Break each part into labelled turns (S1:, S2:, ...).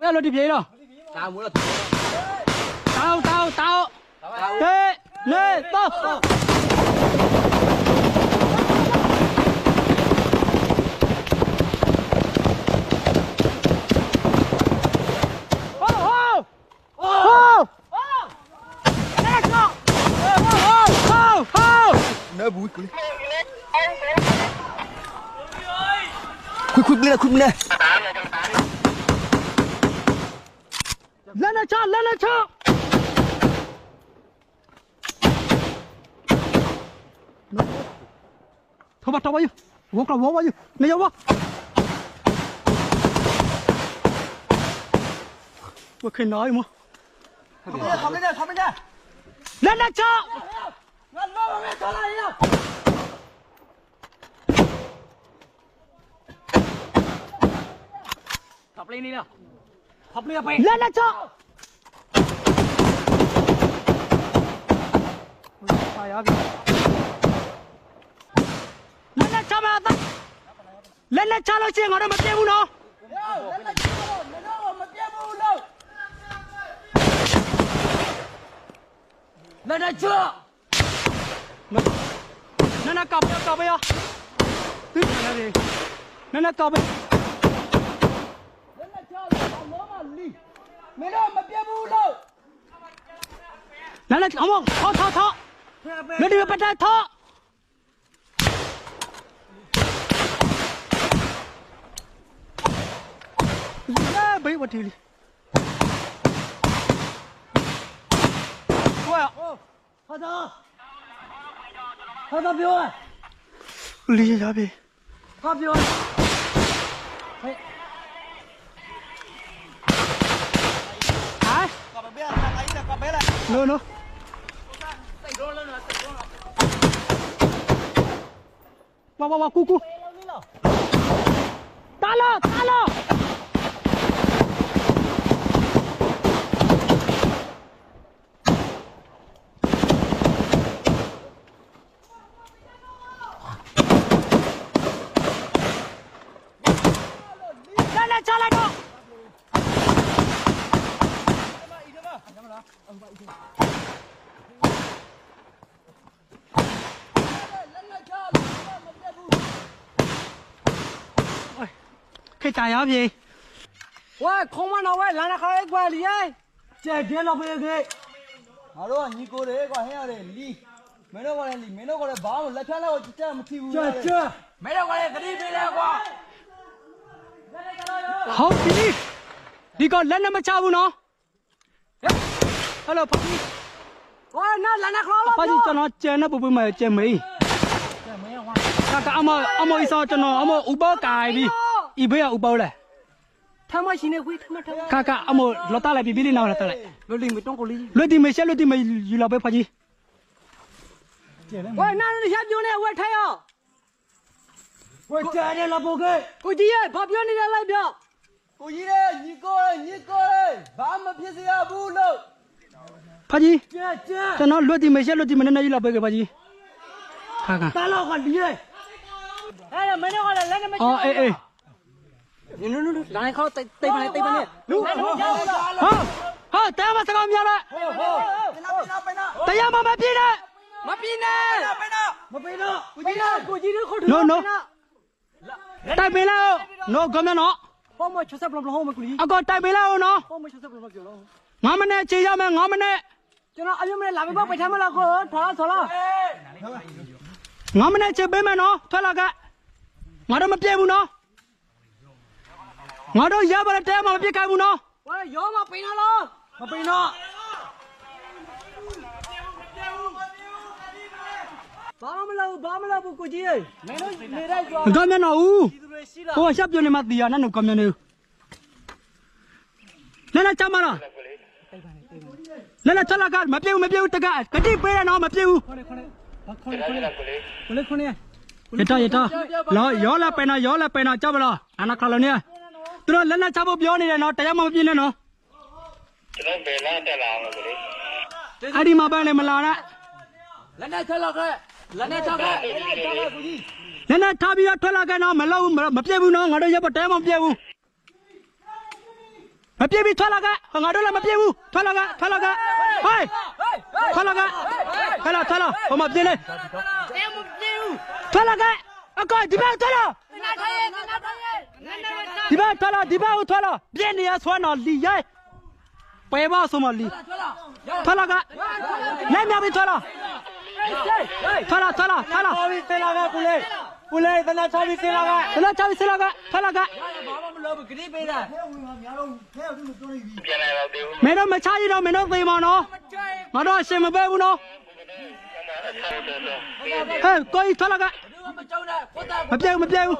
S1: ဘယ်လိုဒီပြေတော့
S2: တာမိုးတော့
S1: တောင်းတောင်းတောင်းဟေးနေတော့ဟိုးဟိုးဟိုးလက် ကောဟိုးဟိုးဟိုး
S2: နဲဘူးကွခွခွပြီလားခွပြီလား
S1: လက်နဲ့ချလက်နဲ့ချထောပါထောပါယူဝကဝဝယူနေရဝဝခင်နိုင် lên lên cho. Lên lên cho mà ta lên lên cho nó chuyện ở đây mà tiêu nó. Lên lên chưa? Lên. Lên cặp bây giờ cặp bây giờ. Tuyết là gì? Lên lên cặp bây giờ လောမ
S2: လီမနောမပြတ်ဘူးလို့
S1: နနအမောထောထောထောလက်ဒီပတ်တာထောလဲဘေးဝတီလီဝါ
S2: ဟာသာဟာသာပြော
S1: လီရပြီ
S2: ဟာပြော
S1: ဟိုင်း
S2: ကဘဲ လာလိုက်တာကဘဲလာ
S1: နိုနိုဝါဝါဝါကူကူတာလာတာလာလာလာချလာတော့ ခေတာရပြီ
S2: ဝဲခုံမနော်ဝဲလာနာခရဲကွာလီရဲ့ကျဲတဲတော့ဖေးခေငါတို့ကညီကိုတယ်ကွာဟင်းရတယ်လီမင်းတို့ကလည်းလီမင်းတို့ကလည်းဘာမှလက်ထက်လောက်ကြက်မထီဘူးကျဲကျဲမင်းတို့ကလည်းဂတိပေးလဲကွာ
S1: ဟုတ်ပြီဒီကလက်နဲ့မချဘူးနော်ဟယ်လိုဖာကြီး
S2: ဝဲနာလာနာခရော
S1: ဖာကြီးကျွန်တော်ကျန်တဲ့ပူပူမဲ့ကျန်မေးကကအမအမအစောကျွန်တော်အမဥပကားပြီဤဘေးကဥပလဲ
S2: ထမရှင်နေခွေးထမထမ
S1: ကကအမလောတာလိုက်ပြီပြီလေးနောက်လာတာလိုက်
S2: လွတ်လိမ့်မတုံးကိုလီ
S1: လွတ်ဒီမေရှက်လွတ်ဒီမေယူလာပဲဖာကြီး
S2: ဝဲနာရပြပြောနေဝဲထိုင်ရောဝဲကျဲတယ်လာပိုကေ
S1: ကိုကြီးရဲ့ဘာပြောနေလဲလိုက်ပြ
S2: ကိုကြီးရဲ့ညီကိုရဲ့ညီကိုရဲ့ဘာမှဖြစ်စရာဘူးလို့
S1: ဖာကြီး
S2: ကျဲကျဲ
S1: ကျွန်တော်လွတ်ဒီမေရှက်လွတ်ဒီမေနဲ့ယူလာပဲကဖာကြီးခါခါ
S2: တာလောက်ကလီရဲ့အဲ့မင်းတို့ကလည်းလက်နဲ့မ
S1: အော်အေးအေး
S2: နင်နနလာနေခေါတိတ်တိတ်ပါနဲ့တိတ်ပါနဲ့လူဟောဟော
S1: ဟာဟာတရားမစကားများလား
S2: ဟောပနာပနာ
S1: တရားမမပြည့်နဲ့
S2: မပြင်းနဲ့ပနာမပြင်းတော့ကိုကြီးကိုကြီးတို့ခေါ်
S1: no no တိုက်ပေးလိုက်နော်ကမနော်
S2: ဟောမချဆက်ပလပလဟောမကူလီ
S1: အကောတိုက်ပေးလိုက်နော်
S2: ဟောမချဆက်ပလပလပြောတော့
S1: 9မိနစ်ခြေရမယ်9မိနစ်
S2: ကျွန်တော်အယုံနဲ့လာမပေါ့ပိတ်ထားမလားကိုထော်လားထော်လား
S1: 9မိနစ်ခြေပေးမယ်နော်ထွက်လာကငါတို့မပြေဘူးနော်ငါတို့ရပါတဲ့တရားမမပြေခိုင်းဘူးနော်
S2: ဝဲရောမပိန်တော့မပိန်တော့ဘာမလာဘာမလာဘူးကိုကြီးမင်းတို့နေလိုက်သွား
S1: ကမနော်ဦး
S2: ဒီလိုရှိလား
S1: ဟိုရှပ်ပြနေမှတီးရနဲ့နော်ကမနေလဲလဲချမလား လဲလဲထွက်လာကမပြေဘူးမပြေဘူးတကကတိပေးရနော်မပြေဘူး
S2: ခေါနေခေါနေဘာခေါနေခေါနေခေါနေခေါနေ
S1: ရတရတလောရောလာပဲနော်ရောလာပဲနော်ကြောက်မလားအနာခါလုံးနေသူတို့လက်လက်ချဖို့ပြောနေတယ်နော်တရားမမပြေနဲ့နော်
S3: ကျွန်တော်ဘယ်လာတက်လာအောင်လို့လေ
S1: အဲ့ဒီမှာပဲလေမလာနဲ့
S2: လက်နဲ့ထွက်လောက်ခဲ့လက်နဲ့ထွက်ခဲ့လက်နဲ့ထွက်ခဲ့ကိုကြီး
S1: နည်းနည်းထားပြီးတော့ထွက်လာခဲ့နော်မလို့မပြည့်ဘူးနော်ငါတို့ရပ်ပတဲမပြည့်ဘူး မပြေဘူးထွက်လာကငါတို့လည်းမပြေဘူးထွက်လာကထွက်လာကဟေးထွက်လာကထွက်လာထွက်လာဟိုမှာပြေးလေထွက်လာကအကောဒီဘက်ထွက်လာဒီဘက်ထွက်လာဒီဘက်ကိုထွက်လာပြင်းနေရဆွမ်းတော်လီရဲပဲပါဆိုမလီထွက်လာကလက်မြောက်ပြီးထွက်လာထွက်လာထွက်လာထွက်လာ
S2: ပြီးစင်လာကကိုလေးကိုလေးတနာချပြီးစင်လာက
S1: ထွက်လာချပြီးထွက်လာကထွက်လာက
S2: ဘာမှမလုပ်ဘူးဂရိပေးတာ
S3: ပြန်လာတော့သေးဘူး
S1: မင်းတို့မချရတော့မင်းတို့သေမှာနော်ငါတို့အရှင်မပဲဘူးနော်ဟဲ့ကိုကြီးထွက်လာက
S2: မကြောက်နဲ့ကိုတာ
S1: မပြေဘူးမပြေဘူး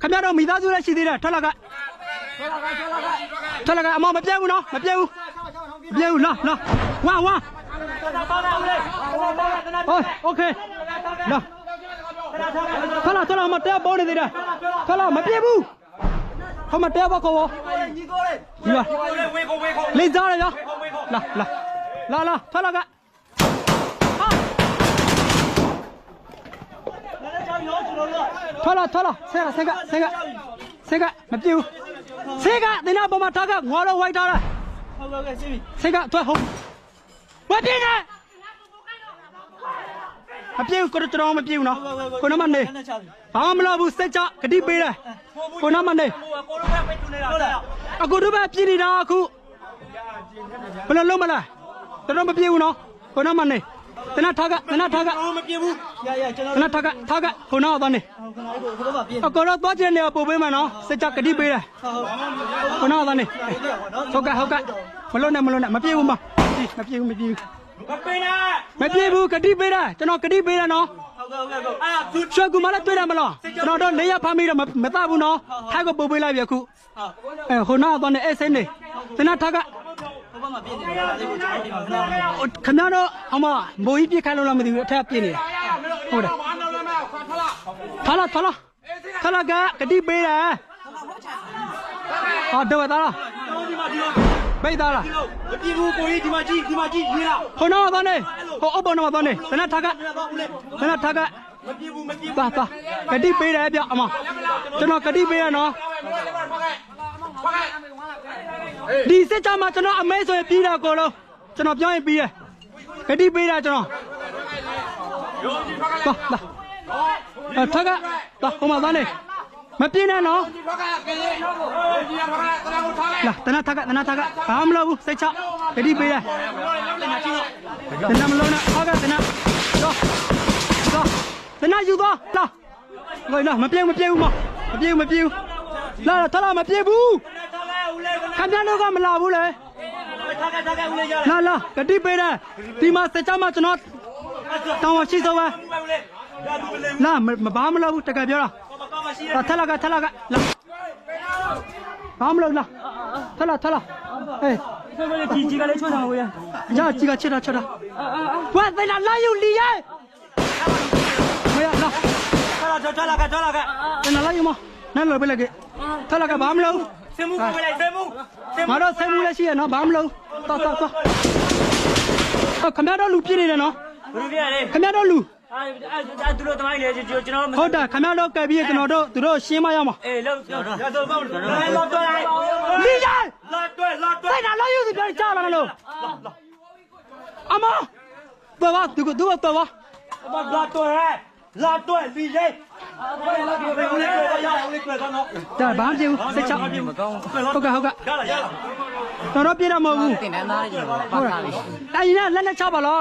S1: ခင်ဗျားတို့မိသားစုလည်းရှိသေးတယ်ထွက်လာက
S2: ဆွလာကဆွလာက
S1: ထွက်လာကအမမပြေဘူးနော်မပြေဘူးမပြေဘူးလာလာဝါဝါ
S2: ပါပါဦးလေပါပါတနာ
S1: ဟိုโอเคလာထွက်လာထွက်လာမတဲပေါ်နေသေးတယ်ထွက်လာမပြေဘူး ဟောမတဲပါခေါ်
S2: ညီကိုလေး
S1: ဒီပါ
S2: ဝေကိုဝေကို
S1: လေးစားရရောလာလာလာလာထွက်လာကဟာ
S2: လည်းကြောက်ရောကျွန်တော်တို့
S1: ထွက်လာထွက်လာဆက်ကဆက်ကဆက်ကဆက်ကမပြေဘူးဆက်ကတင်နာပေါ်မှာထားကငွားတော့ဝိုက်ထားလား
S2: ဟုတ်ကဲ့စီးပြီ
S1: ဆက်ကထွက်ဟုတ်မပြေနဲ့ မပြေဘူးကိုတို့တော်မပြေဘူးနော်ကိုနမနေ
S2: နဲ့ချပြီ
S1: ဘာမှမလုပ်ဘူးစိတ်ချဂတိပေးတယ်ကိုနမနေ
S2: ဟိုကိုလိုပဲပိတ်တူနေတာဟုတ်လား
S1: အခုတို့ပဲပြည်နေတာအခုဘယ်လိုလုပ်မလဲတော်မပြေဘူးနော်ကိုနမနေတနထားကတနထားက
S2: အော်မပြဘူးရရကျွန်တော်
S1: တနထားကထားကကိုနောက်သွားနေ
S2: ဟုတ်ခဏလေးကိုကိုတော့ပါပြင်း
S1: အကောတော့သွားခြင်းနေပို့ပေးမယ်နော်စိတ်ချဂတိပေးတယ်
S2: ဟုတ်ဟုတ်
S1: ခုနကသားနေဟုတ်ကဲ့ဟုတ်ကဲ့မလုံးနဲ့မလုံးနဲ့မပြေဘူးမမပြေဘူးမပြေဘူး
S2: မပိနဲ့
S1: မပြေဘူးဂတိပေးတာကျွန်တော်ဂတိပေးတယ်နော်
S2: ဟုတ်ကဲ့ဟုတ်ကဲ့အဲ့ဒါသူ
S1: ရွှေကူမလည်းတွေ့တယ်မလားကျွန်တော်တို့နေရဖမ်းပြီးတော့မတဘူးနော်ထိုက်ကိုပို့ပေးလိုက်ပြီအခု
S2: ဟုတ်
S1: အဲဟိုနာတော့နေအဲ့စိနေတနထားက
S2: ဟိုဘက်မှာပြင်းနေတာလေးကိုကျွန်တော်ဒီမှာခဏလေး
S1: ခမရတော့အမမိုးကြီးပြစ်ခိုင်းလို့လားမသိဘူးအထက်ပြင်းနေတာဟုတ်တယ်ထလာထလာထလာကဂတိပေးတယ်ဟာတော့သားလား
S2: ဒီမှာဒီလို
S1: ပိတ်သားလား
S2: ဒီလို မပြဘူးကိုကြီးဒီမှာကြည့်ဒီမှာကြည့်မြင်လား
S1: ဟိုနာတော့နေဟိုအပေါ်နာတော့နေတနထားက
S2: ဒီမှာတော့ဦးလေး
S1: တနထားက
S2: မပြဘူးမပြဘူး
S1: ပါပါဂတိပေးတယ်ဗျအမကျွန်တော်ဂတိပေးရနော်ဒီစစ်ကြမှာကျွန်တော်အမဲဆိုရင်ပြီးတာကိုလို့ကျွန်တော်ပြောရင်ပြီးရဂတိပေးတာကျွန်တော်ပါပါအထက်ကပါဟိုမှာသားနေ မပြင်းနဲ့နော်လာတနထက်ကတနထက်ကဘာမှမလုပ်ဘူးစိတ်ချဂတိပေးတယ်တနမလုံးနဲ့ဟုတ်ကဲ့တနတော့တော့တနယူတော့လာလာလာမပြေဘူးမပြေဘူးမမပြေဘူးမပြေဘူးလာလာထလာမပြေဘူး
S2: ထားခဲ့ဦးလေး
S1: ခင်ဗျားတို့ကမလာဘူးလေ
S2: ထားခဲ့ထားခဲ့ဦးလေးရ
S1: လာလာဂတိပေးတယ်ဒီမှာစကြမှာကျွန်တော်တောင်းဝရှိစောပဲ
S2: ဦးလေးရသူလေး
S1: လာမဘာမလုပ်ဘူးတကယ်ပြောတာ
S2: မကောင်းမရှိ
S1: ထက်လာကထက်လာကလာဘာမလုပ်လားထက်လာထက်လာဟေး
S2: ဆိုကလေးကြီးကြီးကလေးချွတ်ဆောင်ဦးရ
S1: ရကြီးကချက်တာချက်တာဝါသိလာလာယူလီရဲမရလာ
S2: ထားလာထားလာကထားလာက
S1: တနလာယူမနဲ့လောပဲလေကထက်လာကဘာမလုပ်
S2: စင်မှုကိုလိုက်စင်မှုစင်မှု
S1: ငါတို့ဆိုင်မှုလည်းရှိရနော်ဘာမလုပ်တော်တော်တော်ခင်ဗျားတို့လူပြည့်နေတယ်နော်
S2: ဘယ်လိုပြရလဲ
S1: ခင်ဗျားတို့လူ
S2: အဲအဲသူတို့တမိုင်းလေကျွန်တော်
S1: ဟုတ်တာခင်ဗျားတို့ကဲပြီးကျွန်တော်တို့သူတို့ရှင်းမရမှာ
S2: အေးလောက်ရတော့ပေါ့လောက်တော့လိုက်
S1: လီရဲ
S2: လောက်တော့လောက်တော့
S1: သိတာလာယူစီပြောကြလာလို့အမတော်ပါသူကသူကတော့ပါ
S2: မလောက်တော့လောက်တော့လီလေဘယ်လောက်ဒီဘယ်ဦးလေးကိုရအောင်လေးကိုတော့
S1: ဒါဘာမှမဖြစ်ဘူးစိတ်ချဟု တ်ကဲ့ဟုတ်ကဲ့
S2: ရလာရလာ
S1: တော်တော့ပြတော့မဟုတ်ဘူး
S4: တင်တန်းသားကြီးတော့ပတ်သားလေး
S1: တိုင်းရင်လက်နဲ့ချပါလား